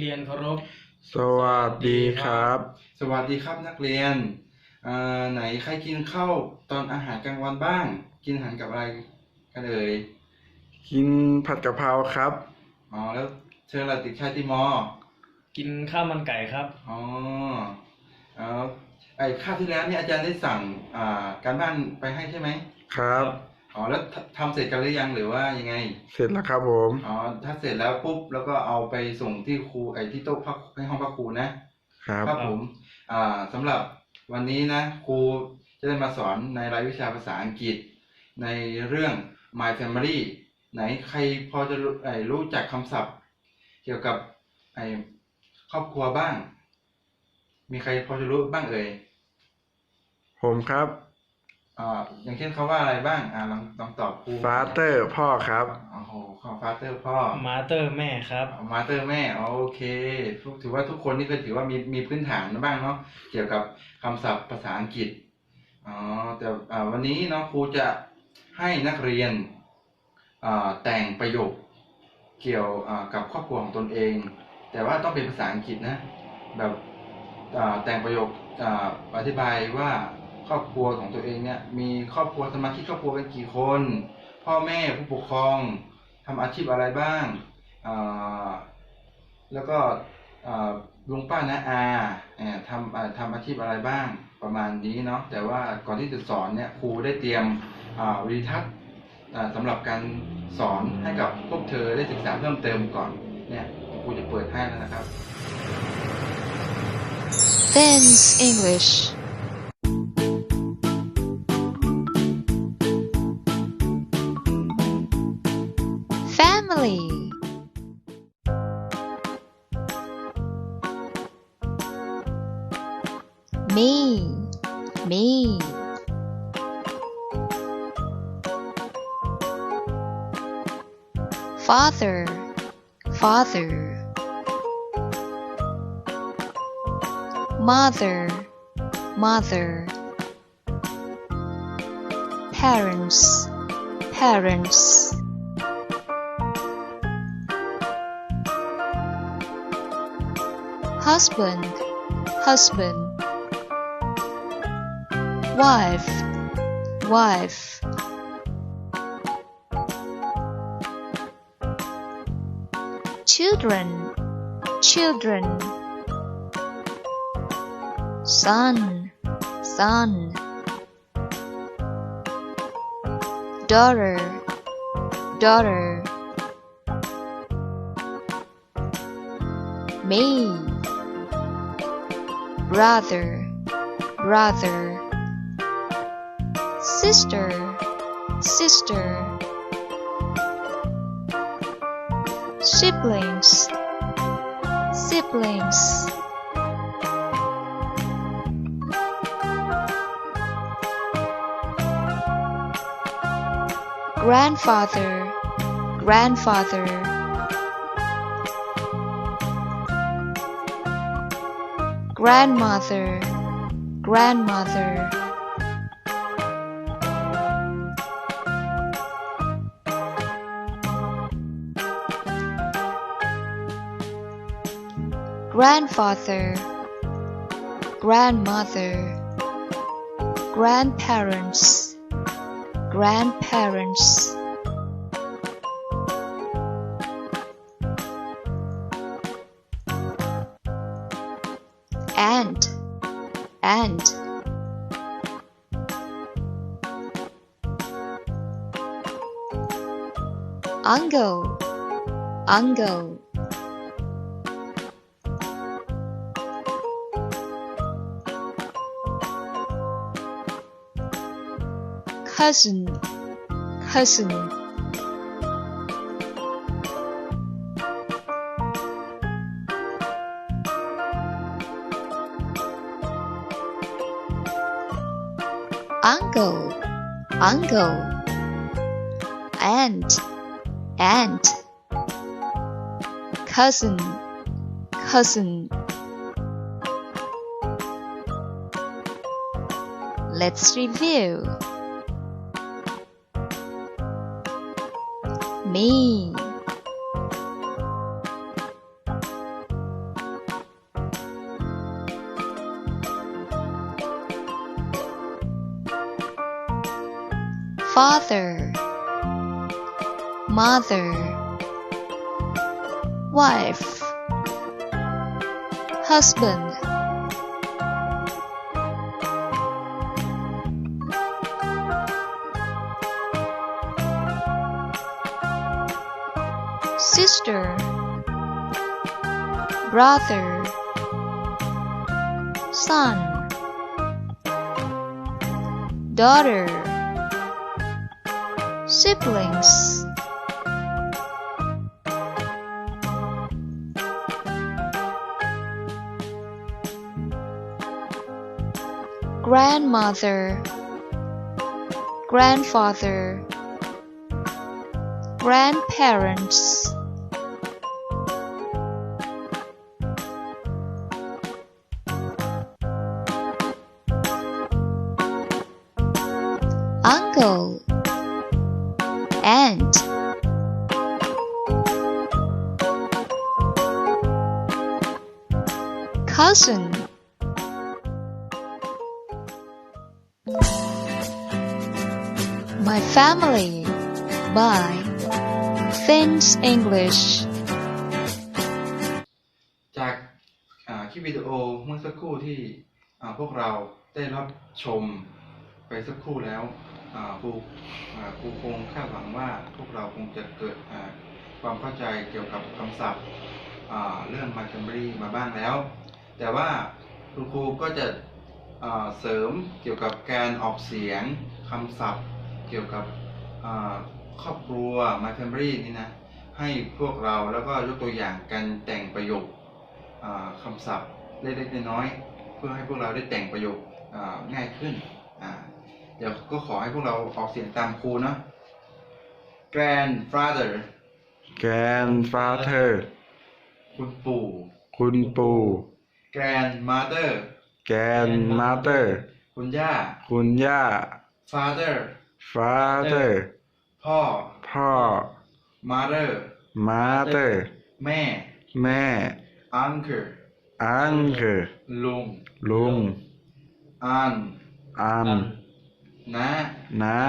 เรียนเคารพ สวัสดีครับ สวัสดีครับนักเรียนอ่าไหนใครกินข้าวตอนอาหารกลางวันบ้าง กินอาหารกับอะไรกันเอ่ยกินผัดกะเพราครับ อ๋อแล้วเชิญเราติดค่ายที่มอ กินข้าวมันไก่ครับ อ๋อเอาไอ้คาบที่แล้วเนี่ยอาจารย์ได้สั่งอ่าการบ้านไปให้ใช่ไหมครับ อ๋อแล้วททำเสร็จกันหรือยังหรือว่ายังไง เสร็จแล้วครับผม อ๋อถ้าเสร็จแล้วปุ๊บแล้วก็เอาไปส่งที่ครูไอ้ที่โต๊ะพักให้ห้องพักครูนะครับ ครับผม อ่าสำหรับวันนี้นะครูจะได้มาสอนในรายวิชาภาษาอังกฤษ ในเรื่อง My Family ไหนใครพอจะรู้ไอ้รู้จักคำศัพท์ เกี่ยวกับไอ้ครอบครัวบ้าง มีใครพอจะรู้บ้างเอ่ยผมครับ อ่าอย่างเช่นเขาว่าอะไรบ้าง อ่าลองลองตอบครูฟาเตอร์พ่อครับ โอ้โหข้อฟาเตอร์พ่อมาเตอร์แม่ครับ มาเตอร์แม่อ๋อโอเคทุกถือว่าทุกคนนี่ก็ถือว่ามีมีพื้นฐานบ้างเนาะเกี่ยวกับคำศัพท์ภาษาอังกฤษอ๋อแต่อ่าวันนี้เนาะครูจะให้นักเรียนอ่าแต่งประโยคเกี่ยวอ่ากับครอบครัวของตนเอง แต่ว่าต้องเป็นภาษาอังกฤษนะแบบอ่าแต่งประโยคอ่าอธิบายว่า ครอบครัวของตัวเองเนี่ยมีครอบครัวสมาชิกครอบครัวกันกี่คน พ่อแม่ผู้ปกครองทำอาชีพอะไรบ้างแล้วก็ลุงป้าน้าอาทำทำอาชีพอะไรบ้างประมาณนี้เนาะแต่ว่าก่อนที่จะสอนเนี่ยครูได้เตรียมวิดีทัศน์สำหรับการสอนให้กับพวกเธอได้ศึกษาเพิ่มเติมก่อนเนี่ยครูจะเปิดให้แล้วนะครับ Ben's English. Family. Me, me. Father, father. mother, mother, parents, parents. Husband, husband, wife, wife. Children, children. Son, son, daughter, daughter, me, brother, brother, sister, sister, siblings, siblings. grandfather, grandfather. Grandmother, grandmother. Grandfather, grandmother, grandparents. Grandparents aunt uncle uncle cousin. Cousin uncle aunt aunt cousin cousin. Let's review. Me father, mother, wife, husband. Sister, brother, son, daughter, siblings. Grandmother, grandfather, grandparents. Cousin. My family by Finn's English. จากอ่าคลิปวิดีโอเมื่อสักครู่ที่อ่าพวกเราได้รับชมไปสักครู่แล้วอ่าครูอ่าครูคงคาดหวังว่าพวกเราคงจะเกิดอ่าความเข้าใจเกี่ยวกับคำศัพท์อ่าเรื่องมาคัมบรีมาบ้างแล้ว แต่ว่าครูครูก็จะอ่าเสริมเกี่ยวกับการออกเสียงคำศัพท์ เกี่ยวกับอ่าครอบครัวมาคัมบรีนี่นะให้พวกเราแล้วก็ยกตัวอย่างการแต่งประโยคอ่าคำศัพท์เล็กๆน้อยๆเพื่อให้พวกเราได้แต่งประโยคอ่าง่ายขึ้นอ่าเดี๋ยวก็ขอให้พวกเราออกเสียงตามครูเนาะ grandfather grandfather คุณปู่ คุณปู่ grandmother grandmother คุณย่า คุณย่า father father พ่อ พ่อ mother mother แม่ แม่ uncle uncle ลุง ลุง aunt อันน้าน้า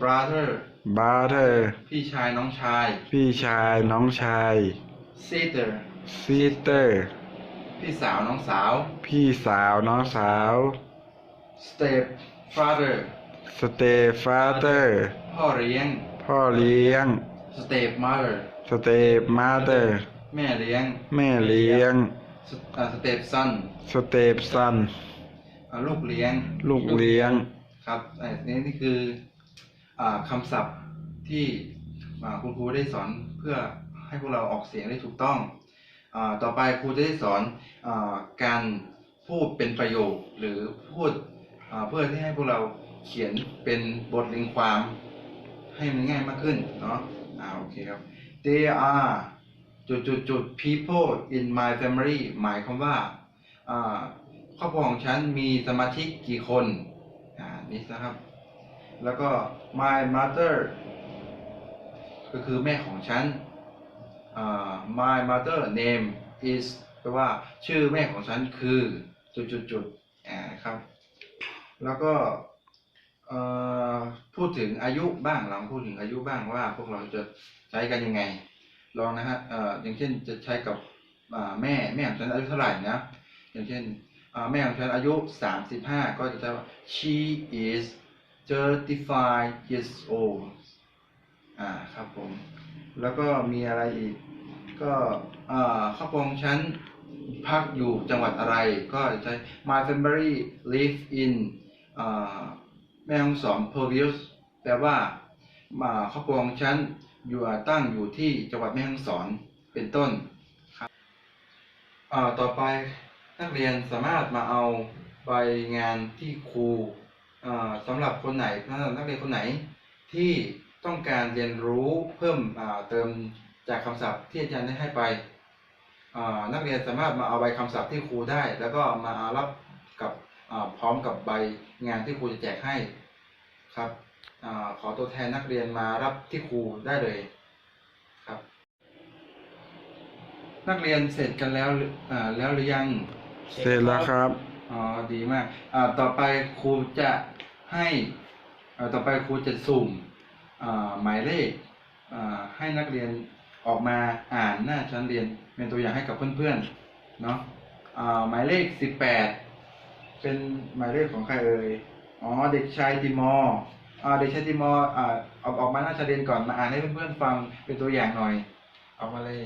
brother brother พี่ชายน้องชาย พี่ชายน้องชาย sister sister พี่สาวน้องสาว พี่สาวน้องสาว step father stepfather พ่อเลี้ยง พ่อเลี้ยง step mother stepmother แม่เลี้ยง แม่เลี้ยงสเตปซัน stepson ลูกเลี้ยง ลูกเลี้ยงครับอันนี้นี่คืออาคำศัพท์ที่อ่าคุณครูได้สอนเพื่อให้พวกเราออกเสียงได้ถูกต้องอา ต่อไปครูจะได้สอนอการพูดเป็นประโยคหรือพูดเพื่อที่ให้พวกเราเขียนเป็นบทเรียงความให้มันง่ายมากขึ้นเนาะอ่าโอเคครับ They are จุดจุดจุด people in my family หมายความว่าครอบครัวของฉันมีสมาชิกกี่คนอ่านี่นะครับ แล้วก็ my mother ก็คือแม่ของฉัน my mother name is แปลว่าชื่อแม่ของฉันคือจุดจุดจุดอ่าครับ แล้วก็พูดถึงอายุบ้างลองพูดถึงอายุบ้างว่า พวกเราจะใช้กันยังไง ลองนะฮะออย่างเช่นจะใช้กับแม่แม่ของฉันอายุเท่าไหร่นะอย่างเช่นแม่ของฉันอายุ 35 ก็จะใช้ว่า she is 35 years old อ่าครับผม แล้วก็มีอะไรอีก ก็อ่าครอบครัวงฉันพักอยู่จังหวัดอะไร ก็จะใช้ my family live in อ่าแม่ฮ่องสอน province แปลว่าอ่าครอบครัวงฉันอยู่ตั้งอยู่ที่จังหวัดแม่ฮ่องสอนเป็นต้นอ่าต่อไปนักเรียนสามารถมาเอาใบงานที่ครูอ่าสำหรับคนไหนสำหรับนักเรียนคนไหนที่ ต้องการเรียนรู้เพิ่มอ่าเติมจากคำศัพท์ที่อาจารย์ได้ให้ไปอ่านักเรียนสามารถมาเอาใบคำศัพท์ที่ครูได้ แล้วก็มารับกับอ่าพร้อมกับใบงานที่ครูจะแจกให้ครับอาขอตัวแทนนักเรียนมารับที่ครูได้เลยครับ นักเรียนเสร็จกันแล้วหรืออ่าแล้วหรือยัง เสร็จแล้วครับอ๋อดีมากอ่าต่อไปครูจะให้เอ่อต่อไปครูจะสุ่มอ่า หมายเลขให้นักเรียนออกมาอ่านหน้าชั้นเรียนเป็นตัวอย่างให้กับเพื่อนๆเนาะหมายเลขสิบแปดเป็นหมายเลขของใครเอ่ยอ๋อเด็กชายติมอเด็กชายติมอออกออกมาหน้าชั้นเรียนก่อนมาอ่านให้เพื่อนๆฟังเป็นตัวอย่างหน่อยออกมาเลย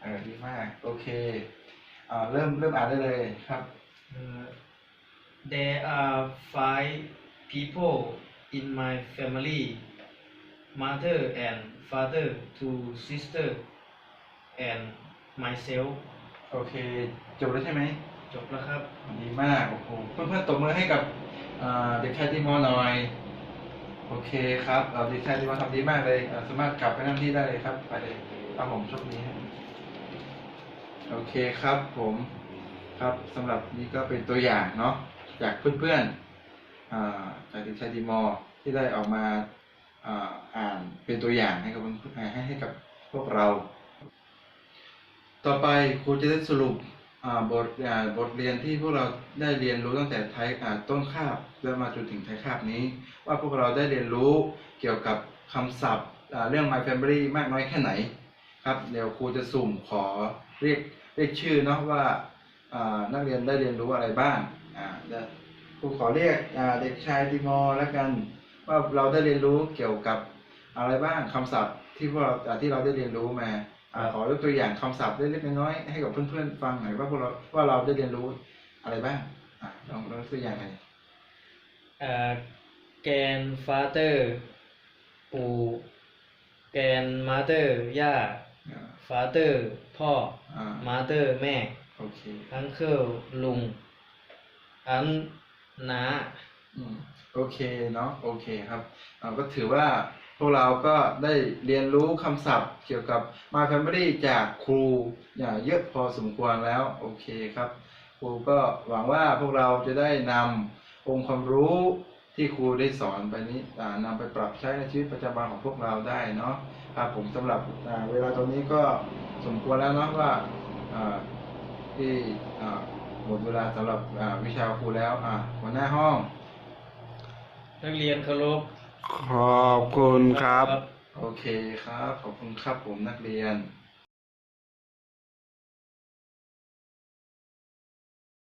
เออดีมากโอเคอ่าเริ่มเริ่มอ่านได้เลยครับ Uh, there are five people in my family mother and father two sister and myself โอเค จบแล้วใช่ไหม จบแล้วครับ ดีมาก โอ้โห เพื่อนๆตบมือให้กับอ่าเด็กชายติมอร์หน่อย โอเคครับเอ่อเด็กชายติมอร์ทำดีมากเลยเอ่อสามารถกลับไปนั่งที่ได้เลยครับ ไปเลยครับผมโชคดีฮะโอเคครับผม ครับสำหรับนี้ก็เป็นตัวอย่างเนาะจากเพื่อนๆอ่า จากเด็กชาติมอร์ที่ได้ออกมาอ่านเป็นตัวอย่างให้กับให้ให้กับพวกเรา ต่อไปครูจะได้สรุปบทบทเรียนที่พวกเราได้เรียนรู้ตั้งแต่ท้ายต้นคาบแล้วมาจนถึงท้ายคาบนี้ ว่าพวกเราได้เรียนรู้เกี่ยวกับคำศัพท์เรื่อง My Family มากน้อยแค่ไหนครับเดี๋ยวครูจะสุ่มขอเรียกเรียกชื่อเนาะว่านักเรียนได้เรียนรู้อะไรบ้างอ่าเดี๋ยว ครูขอเรียกอ่าเด็กชายติมอร์แล้วกันว่าเราได้เรียนรู้เกี่ยวกับอะไรบ้างคำศัพท์ที่พวกเราอ่าที่เราได้เรียนรู้มาอ่าขอยกตัวอย่างคำศัพท์เล็กๆน้อยๆให้กับเพื่อนๆฟังหน่อยว่าพวกเราว่าเราได้เรียนรู้อะไรบ้างอะลองลองยกตัวอย่างหน่อย uh, grandfather ปู่ grandmother ย่าอ่า father พ่ออ่า mother แม่โอเค uncle ลุงอัน น้าอืมโอเคเนาะโอเคครับอ่าก็ถือว่าพวกเราก็ได้เรียนรู้คำศัพท์เกี่ยวกับ My Family จากครูอย่างเยอะพอสมควรแล้วโอเคครับครูก็หวังว่าพวกเราจะได้นำองค์ความรู้ที่ครูได้สอนไปนี้นำไปปรับใช้ในชีวิตประจำวันของพวกเราได้เนาะครับผมสำหรับเวลาตรงนี้ก็สมควรแล้วเนาะว่าที่ หมดเวลาสำหรับอ่าวิชาครูแล้วอ่าหัวหน้าห้อง นักเรียนเคารพขอบคุณครับ โอเคครับ ขอบคุณครับผมนักเรียน